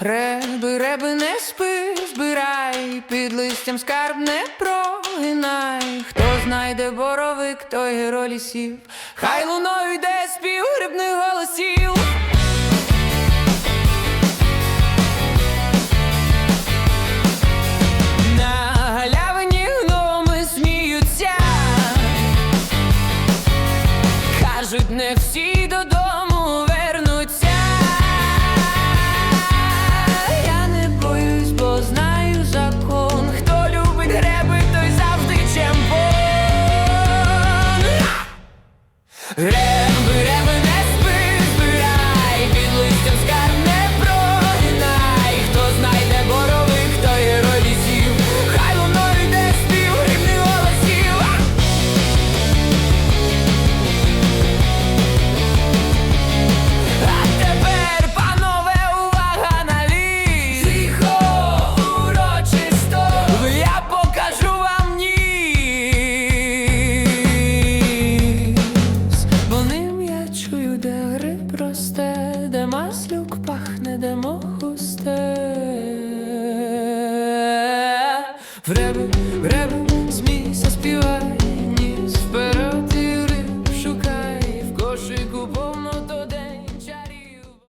Реби, реби, не спи, збирай, під листям скарб не прогинай. Хто знайде боровик, той герой лісів. Хай луною йде спів грибних голосів. На галявині гноми сміються. Кажуть, не всі додому Реби, маслюк пахне, де мох густе В реби, в реби,